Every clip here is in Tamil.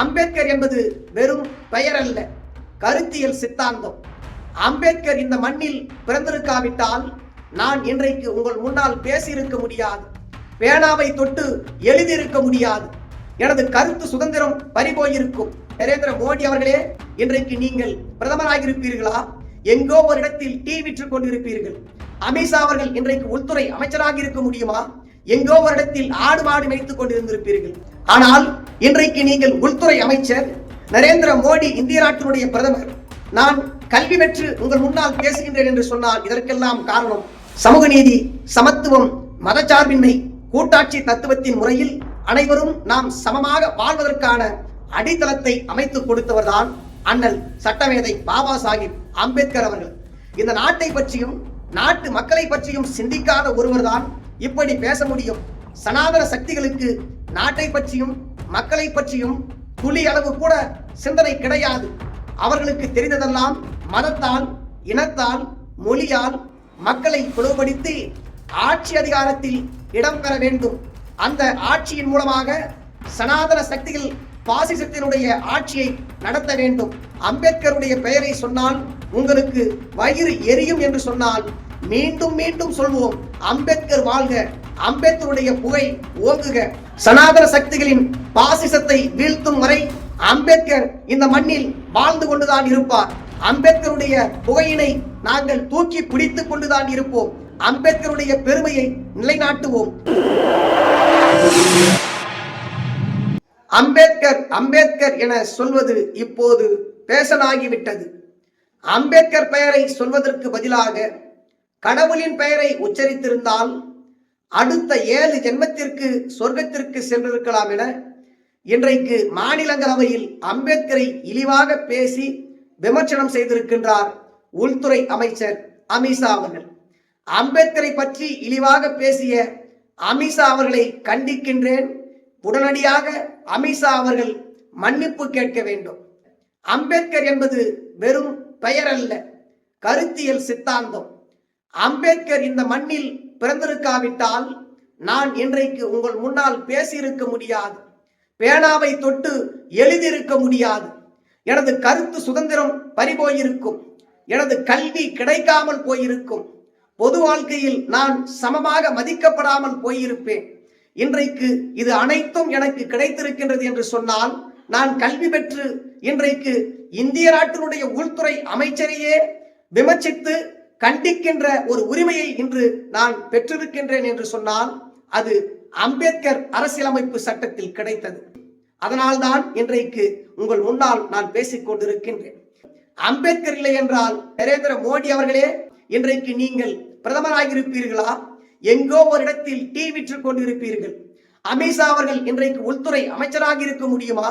அம்பேத்கர் என்பது வெறும் பெயர் அல்ல கருத்தியல் சித்தாந்தம். அம்பேத்கர் இந்த மண்ணில் பிறந்திருக்காவிட்டால் நான் இன்றைக்கு உங்கள் முன்னால் பேசியிருக்க முடியாது பேனாவை தொட்டு எழுதியிருக்க முடியாது. எனது கருத்து சுதந்திரம் பறிபோயிருக்கும். நரேந்திர மோடி அவர்களே இன்றைக்கு நீங்கள் பிரதமராக இருப்பீர்களா எங்கோ ஒரு இடத்தில் டீ விற்று கொண்டிருப்பீர்கள். அமித்ஷா அவர்கள் இன்றைக்கு உள்துறை அமைச்சராக இருக்க முடியுமா? எங்கோ ஒரு இடத்தில் ஆடு மாடு மேய்த்துக் கொண்டிருந்திருப்பீர்கள். ஆனால் இன்றைக்கு நீங்கள் உள்துறை அமைச்சர் நரேந்திர மோடி இந்திய நாட்டினுடைய பிரதமர். நான் கல்வி பெற்று உங்கள் முன்னால் பேசுகின்றேன் என்று சொன்னால் இதற்கெல்லாம் காரணம் சமூக நீதி சமத்துவம் மதச்சார்பின்மை கூட்டாட்சி தத்துவத்தின் முறையில் அனைவரும் நாம் சமமாக வாழ்வதற்கான அடித்தளத்தை அமைத்துக் கொடுத்தவர்தான் அண்ணல் சட்டமேதை பாபா சாஹிப் அம்பேத்கர் அவர்கள். இந்த நாட்டை பற்றியும் நாட்டு மக்களை பற்றியும் சிந்திக்காத ஒருவர்தான் இப்படி பேச முடியும். சனாதன சக்திகளுக்கு நாட்டை பற்றியும் மக்களை பற்றியும் துளி அளவு கூட சிந்தனை கிடையாது. அவர்களுக்கு தெரிந்ததெல்லாம் மதத்தால் இனத்தால் மொழியால் மக்களை பிளவுபடுத்தி ஆட்சி அதிகாரத்தில் இடம் பெற வேண்டும். அந்த ஆட்சியின் மூலமாக சனாதன சக்தியில் பாசிசத்தினுடைய ஆட்சியை நடத்த வேண்டும். அம்பேத்கருடைய பெயரை சொன்னால் உங்களுக்கு வயிறு எரியும் என்று சொன்னால் மீண்டும் மீண்டும் சொல்வோம். அம்பேத்கர் வாழ்க அம்பேத்கருடைய புகை ஓங்குக. சனாதன சக்திகளின் பாசிசத்தை வீழ்த்தும் வரை அம்பேத்கர் இந்த மண்ணில் வாழ்ந்து கொண்டுதான் இருப்பார். அம்பேத்கருடைய புகையினை நாங்கள் தூக்கி பிடித்துக் கொண்டுதான் இருப்போம். அம்பேத்கருடைய பெருமையை நிலைநாட்டுவோம். அம்பேத்கர் அம்பேத்கர் என சொல்வது இப்போது பேசனாகிவிட்டது. அம்பேத்கர் பெயரை சொல்வதற்கு பதிலாக கடவுளின் பெயரை உச்சரித்திருந்தால் அடுத்த ஏழு ஜென்மத்திற்கு சொர்க்கத்திற்கு சென்றிருக்கலாம் என இன்றைக்கு மாநிலங்களவையில் அம்பேத்கரை இழிவாக பேசி விமர்சனம் செய்திருக்கின்றார் உள்துறை அமைச்சர் அமித்ஷா அவர்கள். அம்பேத்கரை பற்றி இழிவாக பேசிய அமித்ஷா அவர்களை கண்டிக்கின்றேன். உடனடியாக அமித்ஷா அவர்கள் மன்னிப்பு கேட்க வேண்டும். அம்பேத்கர் என்பது வெறும் பெயர் அல்ல கருத்தியல் சித்தாந்தம். அம்பேத்கர் இந்த மண்ணில் பிறந்திருக்காவிட்டால் நான் இன்றைக்கு உங்கள் முன்னால் பேசியிருக்க முடியாது. பேனாவை தொட்டு எழுதியிருக்க முடியாது. எனது கருத்து சுதந்திரம் பறிபோயிருக்கும். எனது கல்வி கிடைக்காமல் போயிருக்கும். பொது வாழ்க்கையில் நான் சமமாக மதிக்கப்படாமல் போயிருப்பேன். இன்றைக்கு இது அனைத்தும் எனக்கு கிடைத்திருக்கின்றது என்று சொன்னால் நான் கல்வி பெற்று இன்றைக்கு இந்திய நாட்டினுடைய உள்துறை அமைச்சரையே விமர்சித்து கண்டிக்கின்ற ஒரு உரிமையை இன்று நான் பெற்றிருக்கின்றேன் என்று சொன்னால் அது அம்பேத்கர் அரசியலமைப்பு சட்டத்தில் கிடைத்தது. அதனால்தான் இன்றைக்கு உங்கள் முன்னால் நான் பேசிக் கொண்டிருக்கின்றேன். அம்பேத்கர் இல்லை என்றால் நரேந்திர மோடி அவர்களே இன்றைக்கு நீங்கள் பிரதமராக இருப்பீர்களா? எங்கோ ஒரு இடத்தில் டீ விற்று கொண்டிருப்பீர்கள். அமித்ஷா அவர்கள் இன்றைக்கு உள்துறை அமைச்சராக இருக்க முடியுமா?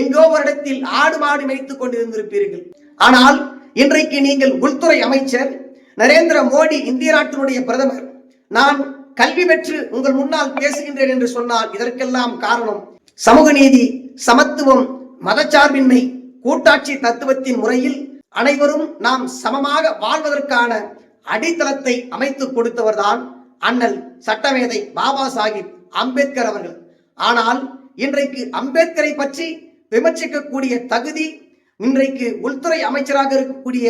எங்கோ ஒரு இடத்தில் ஆடு மாடு மேய்த்துக் கொண்டிருந்திருப்பீர்கள். ஆனால் இன்றைக்கு நீங்கள் உள்துறை அமைச்சர் நரேந்திர மோடி இந்திய நாட்டினுடைய பிரதமர். நான் கல்வி பெற்று உங்கள் முன்னால் பேசுகின்றேன் என்று சொன்னால் இதற்கெல்லாம் காரணம் சமூக நீதி சமத்துவம் மதச்சார்பின்மை கூட்டாட்சி தத்துவத்தின் முறையில் அனைவரும் நாம் சமமாக வாழ்வதற்கான அடித்தளத்தை அமைத்துக் கொடுத்தவர்தான் அண்ணல் சட்டமேதை பாபா சாஹிப் அம்பேத்கர் அவர்கள். ஆனால் இன்றைக்கு அம்பேத்கரை பற்றி விமர்சிக்கக்கூடிய தகுதி இன்றைக்கு உள்துறை அமைச்சராக இருக்கக்கூடிய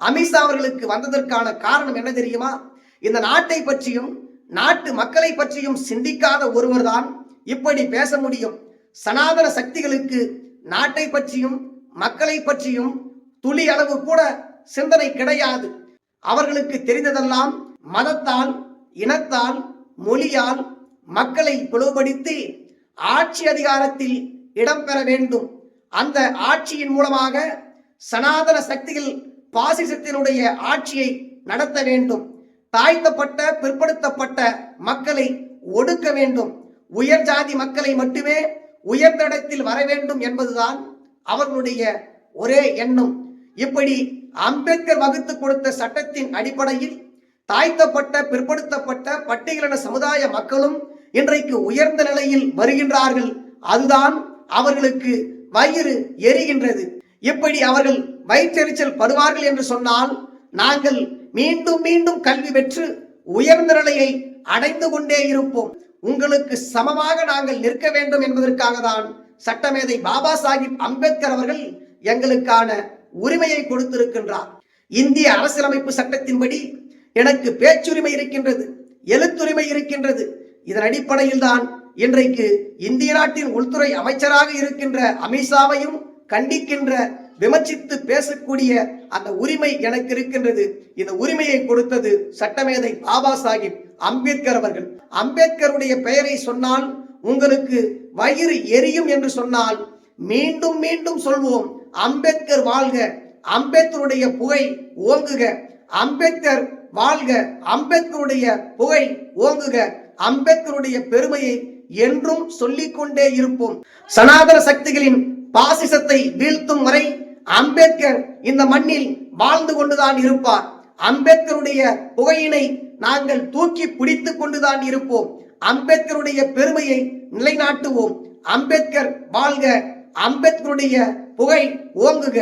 அமித்ஷா அவர்களுக்கு வந்ததற்கான காரணம் என்ன தெரியுமா? இந்த நாட்டை பற்றியும் நாட்டு மக்களை பற்றியும் சிந்திக்காத ஒருவர்தான் இப்படி பேச முடியும். சனாதன சக்திகளுக்கு நாட்டை பற்றியும் மக்களை பற்றியும் துளி அளவு கூட சிந்தனை கிடையாது. அவர்களுக்கு தெரிந்ததெல்லாம் மதத்தால் இனத்தால் மொழியால் மக்களை பிளவுபடுத்தி ஆட்சி அதிகாரத்தில் இடம்பெற வேண்டும். அந்த ஆட்சியின் மூலமாக சனாதன சக்திகள் பாசிசத்தினுடைய ஆட்சியை நடத்த வேண்டும். தாழ்த்தப்பட்ட பிற்படுத்தப்பட்ட மக்களை ஒடுக்க வேண்டும். உயர் ஜாதி மக்களை மட்டுமே உயர்ந்த இடத்தில் வர வேண்டும் என்பதுதான் அவர்களுடைய ஒரே எண்ணம். இப்படி அம்பேத்கர் வகுத்து கொடுத்த சட்டத்தின் அடிப்படையில் தாழ்த்தப்பட்ட பிற்படுத்தப்பட்ட பட்டியலின சமுதாய மக்களும் இன்றைக்கு உயர்ந்த நிலையில் வருகின்றார்கள். அதுதான் அவர்களுக்கு வயிறு எரிகின்றது. இப்படி அவர்கள் வயிற்றெரிச்சல் படுவார்கள் என்று சொன்னால் நாங்கள் மீண்டும் மீண்டும் கல்வி பெற்று உயர்ந்த நிலையை அடைந்து கொண்டே இருப்போம். உங்களுக்கு சமமாக நாங்கள் நிற்க வேண்டும் என்பதற்காக தான் சட்டமேதை பாபா சாஹிப் அம்பேத்கர் அவர்கள் எங்களுக்கான உரிமையை கொடுத்திருக்கின்றார். இந்திய அரசியலமைப்பு சட்டத்தின்படி எனக்கு பேச்சுரிமை இருக்கின்றது எழுத்துரிமை இருக்கின்றது. இதன் அடிப்படையில் தான் இன்றைக்கு இந்திய நாட்டின் உள்துறை அமைச்சராக இருக்கின்ற அமித்ஷாவையும் கண்டிக்கின்ற விமர்சித்து பேசக்கூடிய அந்த உரிமை எனக்கு இருக்கின்றது. இந்த உரிமையை கொடுத்தது சட்டமேதை பாபா சாஹிப் அம்பேத்கர் அவர்கள். அம்பேத்கருடைய பெயரை சொன்னால் உங்களுக்கு வயிறு எரியும் என்று சொன்னால் மீண்டும் மீண்டும் சொல்வோம் அம்பேத்கர் வாழ்க அம்பேத்கருடைய புகை ஓங்குக அம்பேத்கர் வாழ்க அம்பேத்கருடைய புகை ஓங்குக அம்பேத்கருடைய பெருமையை என்றும் சொல்லிக்கொண்டே இருப்போம். சனாதன சக்திகளின் பாசிசத்தை வீழ்த்தும் வரை அம்பேத்கர் இந்த மண்ணில் வாழ்ந்து கொண்டுதான் இருப்பார். அம்பேத்கருடைய புகையினை நாங்கள் தூக்கி பிடித்துக் கொண்டுதான் இருப்போம். அம்பேத்கருடைய பெருமையை நிலைநாட்டுவோம். அம்பேத்கர் வாழ்க அம்பேத்கருடைய புகை ஓங்குக.